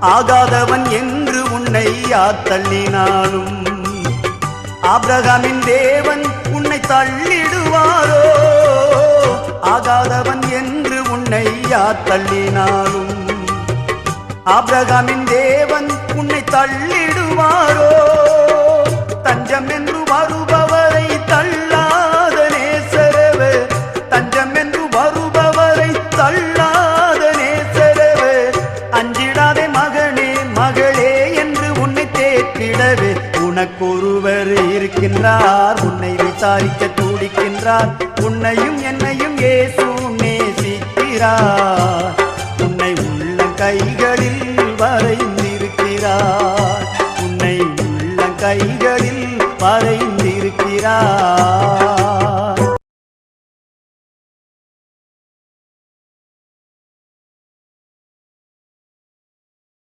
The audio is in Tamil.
ஆகாதவன் என்று உன்னை யார் தள்ளினாலும்? ஆபிரகாமின் தேவன் உன்னை தள்ளிடுவாரோ? ஆகாதவன் என்று உன்னை யார் தள்ளினாலும்? ஆபிரகாமின் தேவன் உன்னை தள்ளிடு தேற்றிடவே உனக்கொருவர் இருக்கின்றார். உன்னை விசாரிக்க துடிக்கின்றார். உன்னையும் என்னையும் இயேசு நேசிக்கிறார். உன்னை உள்ள கைகளில் வரைந்திருக்கிறார். உன்னை உள்ள கைகளில் வரைந்திருக்கிறார்.